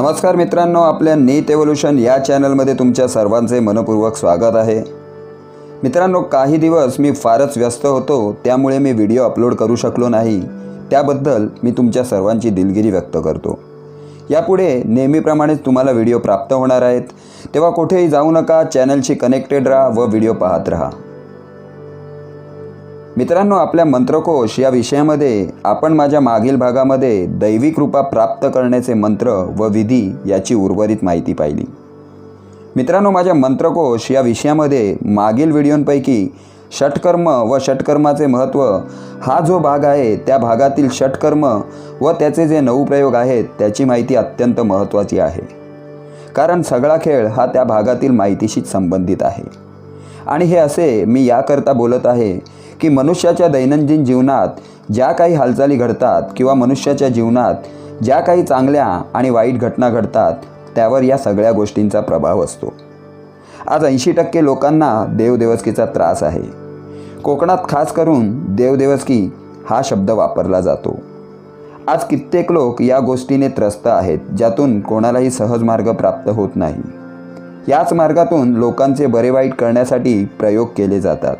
नमस्कार मित्रांनो आपल्या नीट एव्होल्युशन या चॅनलमध्ये तुमच्या सर्वांचे मनपूर्वक स्वागत आहे. मित्रांनो काही दिवस मी फारच व्यस्त होतो त्यामुळे मी व्हिडिओ अपलोड करू शकलो नाही. त्याबद्दल मी तुमच्या सर्वांची दिलगिरी व्यक्त करतो. यापुढे नेहमीप्रमाणेच तुम्हाला व्हिडिओ प्राप्त होणार आहेत. तेव्हा कुठेही जाऊ नका चॅनलशी कनेक्टेड राहा व व्हिडिओ पाहत राहा. मित्रांनो आपल्या मंत्रकोश या विषयामध्ये आपण माझ्या मागील भागामध्ये दैवी कृपा प्राप्त करण्याचे मंत्र व विधी याची उर्वरित माहिती पाहिली. मित्रांनो माझ्या मंत्रकोश या विषयामध्ये मागील व्हिडिओंपैकी षटकर्म व षटकर्माचे महत्त्व हा जो भाग आहे त्या भागातील षटकर्म व त्याचे जे नऊ प्रयोग आहेत त्याची माहिती अत्यंत महत्त्वाची आहे. कारण सगळा खेळ हा त्या भागातील माहितीशीच संबंधित आहे. आणि हे असे मी याकरता बोलत आहे की मनुष्याच्या दैनंदिन जीवनात ज्या काही हालचाली घडतात किंवा मनुष्याच्या जीवनात ज्या काही चांगल्या आणि वाईट घटना घडतात त्यावर या सगळ्या गोष्टींचा प्रभाव असतो. आज ऐंशी टक्के लोकांना देवदेवस्कीचा त्रास आहे. कोकणात खास करून देवदेवस्की हा शब्द वापरला जातो. आज कित्येक लोक या गोष्टीने त्रस्त आहेत ज्यातून कोणालाही सहज मार्ग प्राप्त होत नाही. याच मार्गातून लोकांचे बरे वाईट करण्यासाठी प्रयोग केले जातात.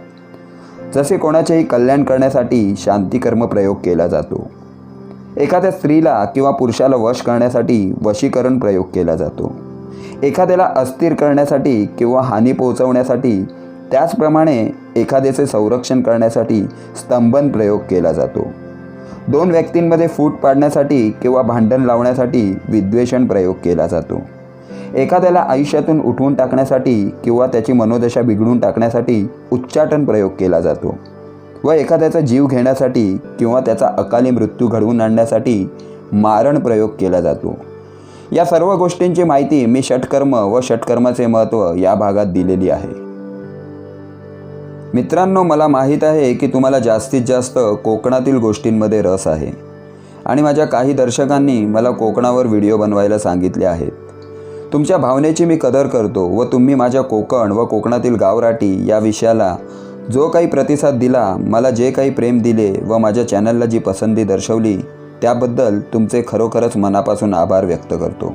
जसे कोणाचेही कल्याण करण्यासाठी शांतिकर्म प्रयोग केला जातो. एखाद्या स्त्रीला किंवा पुरुषाला वश करण्यासाठी वशीकरण प्रयोग केला जातो. एखाद्याला अस्थिर करण्यासाठी किंवा हानी पोहोचवण्यासाठी त्याचप्रमाणे एखाद्याचे संरक्षण करण्यासाठी स्तंभन प्रयोग केला जातो. दोन व्यक्तींमध्ये फूट पाडण्यासाठी किंवा भांडण लावण्यासाठी विद्वेषण प्रयोग केला जातो. एखाद्याला आयुष्यातून उठवून टाकण्यासाठी किंवा त्याची मनोदशा बिघडून टाकण्यासाठी उच्चाटन प्रयोग केला जातो. व एखाद्याचा जीव घेण्यासाठी किंवा त्याचा अकाली मृत्यू घडवून आणण्यासाठी मारण प्रयोग केला जातो. या सर्व गोष्टींची माहिती मी षटकर्म व षटकर्माचे महत्त्व या भागात दिलेली आहे. मित्रांनो मला माहीत आहे की तुम्हाला जास्तीत जास्त कोकणातील गोष्टींमध्ये रस आहे. आणि माझ्या काही दर्शकांनी मला कोकणावर व्हिडिओ बनवायला सांगितले आहेत. तुमच्या भावनेची मी कदर करतो व तुम्ही माझ्या कोकण व कोकणातील गावराटी या विषयाला जो काही प्रतिसाद दिला मला जे काही प्रेम दिले व माझ्या चॅनलला जी पसंती दर्शवली त्याबद्दल तुमचे खरोखरच मनापासून आभार व्यक्त करतो.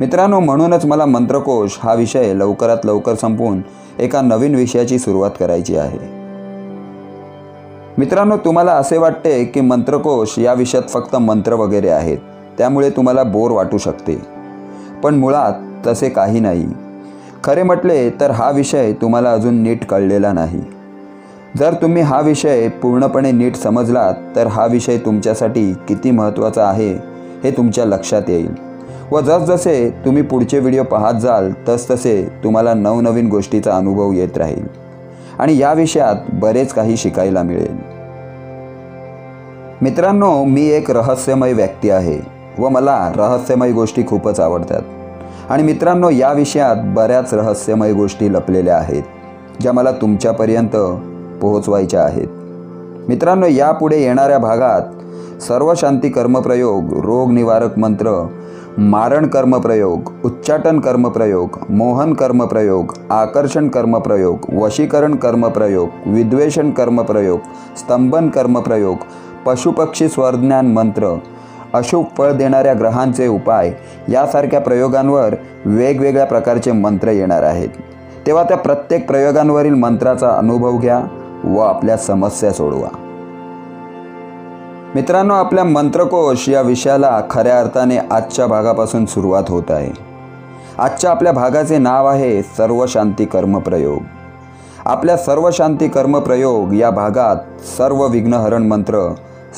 मित्रांनो म्हणूनच मला मंत्रकोश हा विषय लवकरात लवकर संपवून एका नवीन विषयाची सुरुवात करायची आहे. मित्रांनो तुम्हाला असे वाटते की मंत्रकोश या विषयात फक्त मंत्र वगैरे आहेत त्यामुळे तुम्हाला बोर वाटू शकते. पण मुळात तसे काही नाही. खरे म्हटले तर हा विषय तुम्हाला अजून नीट कळलेला नाही. जर तुम्ही हा विषय पूर्णपणे नीट समजलात तर हा विषय तुमच्यासाठी किती महत्त्वाचा आहे हे तुमच्या लक्षात येईल. व जसजसे तुम्ही पुढचे व्हिडिओ पाहत जाल तसतसे तुम्हाला नवनवीन गोष्टीचा अनुभव येत राहील. आणि या विषयात बरेच काही शिकायला मिळेल. मित्रांनो मी एक रहस्यमय व्यक्ती आहे. व मला रहस्यमय गोष्टी खूपच आवडतात. आणि मित्रांनो या विषयात बऱ्याच रहस्यमय गोष्टी लपलेल्या आहेत ज्या मला तुमच्यापर्यंत पोहोचवायच्या आहेत. मित्रांनो यापुढे येणाऱ्या भागात सर्व शांती कर्मप्रयोग रोग निवारक मंत्र मारण कर्मप्रयोग उच्चाटन कर्मप्रयोग मोहन कर्मप्रयोग आकर्षण कर्मप्रयोग वशीकरण कर्मप्रयोग विद्वेषण कर्मप्रयोग स्तंभन कर्मप्रयोग पशुपक्षी स्वरज्ञान मंत्र अशुभ फळ देणाऱ्या ग्रहांचे उपाय यासारख्या प्रयोगांवर वेगवेगळ्या प्रकारचे मंत्र येणार आहेत. तेव्हा त्या प्रत्येक प्रयोगांवरील मंत्राचा अनुभव घ्या व आपल्या समस्या सोडवा. मित्रांनो आपल्या मंत्रकोश या विषयाला खऱ्या अर्थाने आजच्या भागापासून सुरुवात होत आहे. आजच्या आपल्या भागाचे नाव आहे सर्व शांती कर्मप्रयोग आपल्या सर्व शांती कर्मप्रयोग या भागात सर्व विघ्नहरण मंत्र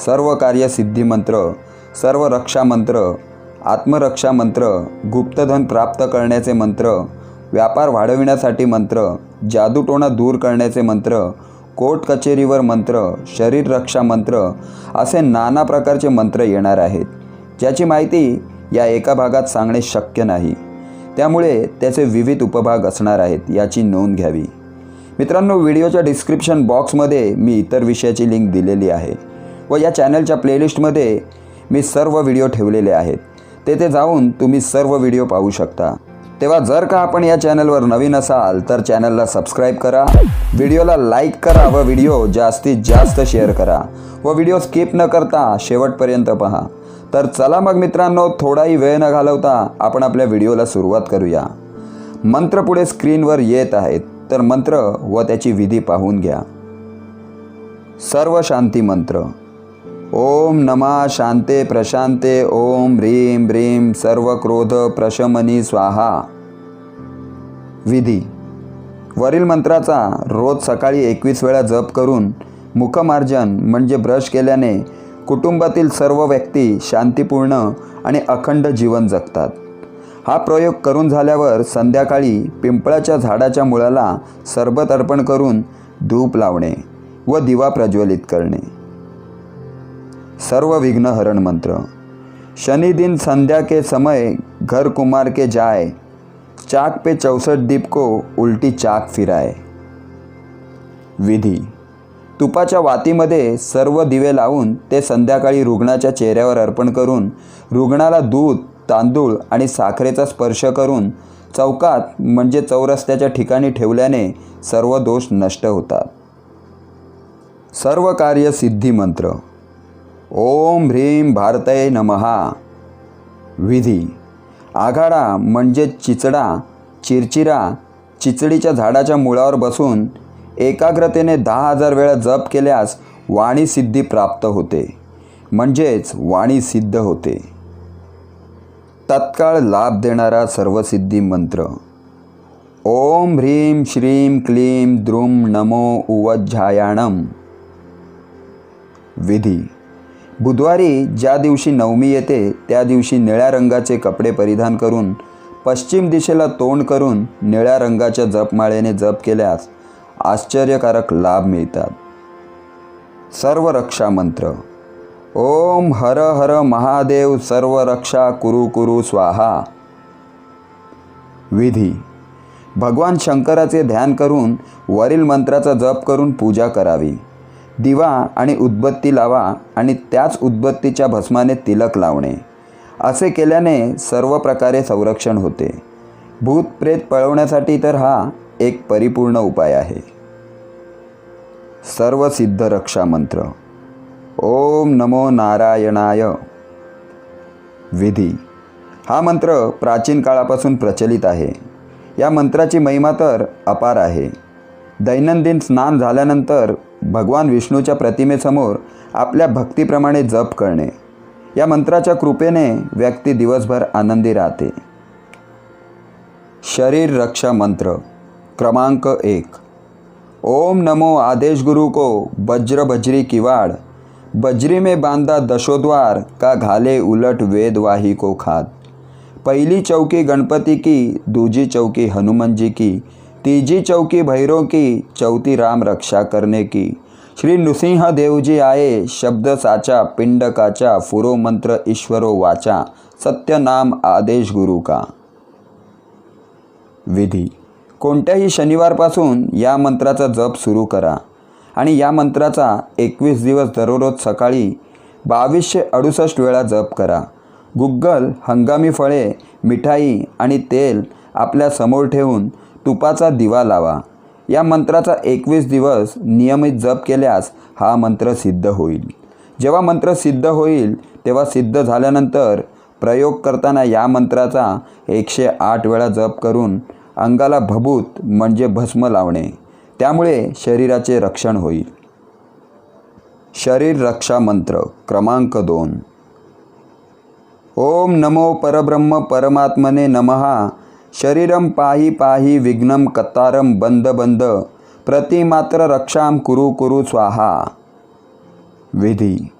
सर्व कार्यसिद्धी मंत्र सर्व रक्षा मंत्र आत्मरक्षा मंत्र गुप्तधन प्राप्त करण्याचे मंत्र व्यापार वाढविण्यासाठी मंत्र जादूटोणा दूर करण्याचे मंत्र कोर्ट कचेरीवर मंत्र शरीर रक्षा मंत्र असे नाना प्रकारचे मंत्र येणार आहेत. ज्याची माहिती या एका भागात सांगणे शक्य नाही. त्यामुळे त्याचे विविध उपभाग असणार आहेत याची नोंद घ्यावी. मित्रांनो व्हिडिओच्या डिस्क्रिप्शन बॉक्समध्ये मी इतर विषयाची लिंक दिलेली आहे व या चॅनलच्या प्लेलिस्टमध्ये मी सर्व व्हिडिओ ठेवलेले आहेत. तेथे जाऊन तुम्ही सर्व व्हिडिओ पाहू शकता. तेव्हा जर का आपण या चॅनलवर नवीन असाल तर चॅनलला सबस्क्राईब करा. व्हिडिओला लाईक करा व व्हिडिओ जास्तीत जास्त शेअर करा व व्हिडिओ स्किप न करता शेवटपर्यंत पहा. तर चला मग मित्रांनो थोडाही वेळ न घालवता आपण आपल्या व्हिडिओला सुरुवात करूया. मंत्र पुढे स्क्रीनवर येत आहेत तर मंत्र व त्याची विधी पाहून घ्या. सर्व शांती मंत्र. ओम नमा शांते प्रशांते ओम ह्रीं ब्रीं सर्व क्रोध प्रशमनी स्वाहा. विधी. वरील मंत्राचा रोज सकाळी एकवीस वेळा जप करून मुखमार्जन म्हणजे ब्रश केल्याने कुटुंबातील सर्व व्यक्ती शांतीपूर्ण आणि अखंड जीवन जगतात. हा प्रयोग करून झाल्यावर संध्याकाळी पिंपळाच्या झाडाच्या मुळाला सरबत अर्पण करून धूप लावणे व दिवा प्रज्वलित करणे. सर्व विघ्नहरण मंत्र शनि दिन संध्या के समय घर कुमार के जाए चाक पे चौसठ दीप को उलटी चाक फिराय विधी। तुपाच्या वातीमध्ये सर्व दिवे लावून ते संध्याकाळी रुग्णाच्या चेहऱ्यावर अर्पण करून रुग्णाला दूध तांदूळ आणि साखरेचा स्पर्श करून चौकात म्हणजे चौरस्त्याच्या ठिकाणी ठेवल्याने सर्व दोष नष्ट होतात. सर्व कार्य सिद्धी मंत्र ओम ह्रीं भारतय नमहा विधी. आघाडा म्हणजे चिचडा चिरचिरा चिचडीच्या झाडाच्या मुळावर बसून एकाग्रतेने दहा हजार वेळा जप केल्यास वाणी सिद्धी प्राप्त होते. म्हणजेच वाणी सिद्ध होते. तत्काळ लाभ देणारा सर्वसिद्धी मंत्र. ओम ह्रीं श्रीं क्लीं द्रुम नमो उवज्झायाणम विधी. बुधवारी ज्या दिवशी नवमी येते त्या दिवशी निळ्या रंगाचे कपडे परिधान करून पश्चिम दिशेला तोंड करून निळ्या रंगाच्या जपमाळेने जप केल्यास आश्चर्यकारक लाभ मिळतात. सर्व रक्षा मंत्र. ओम हर हर महादेव सर्व रक्षा कुरु कुरु स्वाहा. विधी. भगवान शंकराचे ध्यान करून वरील मंत्राचा जप करून पूजा करावी. दिवा आणि उदबत्ती लावा आणि त्याच उदबत्तीच्या भस्माने तिलक लावणे. असे केल्याने सर्व प्रकारे संरक्षण होते. भूत प्रेत पळवण्यासाठी तर हा एक परिपूर्ण उपाय आहे. सर्व सिद्ध रक्षा मंत्र. ओम नमो नारायणाय. विधी. हा मंत्र प्राचीन काळापासून प्रचलित आहे. या मंत्राची महिमा तर अपार आहे. दैनंदिन स्नान झाल्यानंतर भगवान विष्णूच्या प्रतिमेसमोर आपल्या भक्तीप्रमाणे जप करणे. या मंत्राच्या कृपेने व्यक्ती दिवसभर आनंदी राहते. शरीर रक्षा मंत्र क्रमांक एक. ओम नमो आदेश गुरु को वज्र बजरी किवाड़ बजरी में बांधा दशोद्वार का घाले उलट वेदवाही को खाद. पहिली चौकी गणपति की दूजी चौकी हनुमान जी की तीजी चौकी भैरव की चौथी राम रक्षा करने की। श्री नृसिंह देवजी आए शब्द साचा पिंड काचा फुरो मंत्र ईश्वरो वाचा सत्य नाम आदेश गुरु का। विधी। कोणत्याही शनिवारपासून या मंत्राचा जप सुरू करा आणि या मंत्राचा एकवीस दिवस दररोज सकाळी बावीसशे अडुसष्ट वेळा जप करा. गुग्गल हंगामी फळे मिठाई आणि तेल आपल्यासमोर ठेवून तुपाचा दिवा लावा. या मंत्राचा एकवीस दिवस नियमित जप केल्यास हा मंत्र सिद्ध होईल. जेव्हा मंत्र सिद्ध होईल तेव्हा सिद्ध झाल्यानंतर प्रयोग करताना या मंत्राचा एकशे आठ वेळा जप करून अंगाला भभूत म्हणजे भस्म लावणे. त्यामुळे शरीराचे रक्षण होईल. शरीर रक्षा मंत्र क्रमांक दोन. ओम नमो परब्रह्म परमात्मने नमहा. शरीरम पाही पाही विघ्नम कतारम बंद बंद प्रतिमात्र रक्षाम कुरु कुरु स्वाहा. विधी.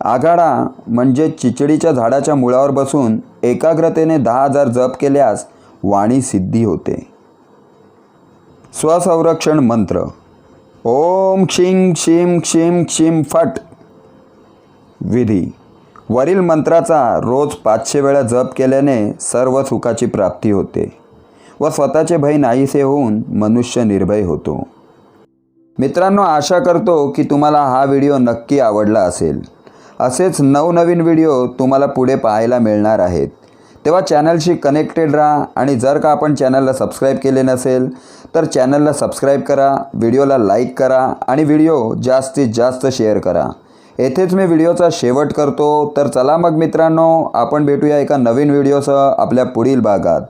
आघाडा म्हणजे चिचडीच्या झाडाच्या मुळावर बसून एकाग्रतेने दहा हजार जप केल्यास वाणी सिद्धी होते. स्वसंरक्षण मंत्र. ओम क्षिंग क्षिम क्षिम क्षिम फट. विधी. वरील मंत्राचा रोज पाचशे वेळा जप केल्याने सर्व सुखाची प्राप्ती होते व स्वतःचे भय नाहीसे होऊन मनुष्य निर्भय होतो. मित्रांनो आशा करतो की तुम्हाला हा व्हिडिओ नक्की आवडला असेल. असेच नवनवीन व्हिडिओ तुम्हाला पुढे पाहायला मिळणार आहेत. तेव्हा चॅनलशी कनेक्टेड राहा आणि जर का आपण चॅनलला सबस्क्राईब केले नसेल तर चॅनलला सबस्क्राईब करा व्हिडिओला लाईक करा आणि व्हिडिओ जास्तीत जास्त शेअर करा. येथेच मी व्हिडिओचा शेवट करतो. तर चला मग मित्रांनो आपण भेटूया एका नवीन व्हिडिओसह आपल्या पुढील भागात.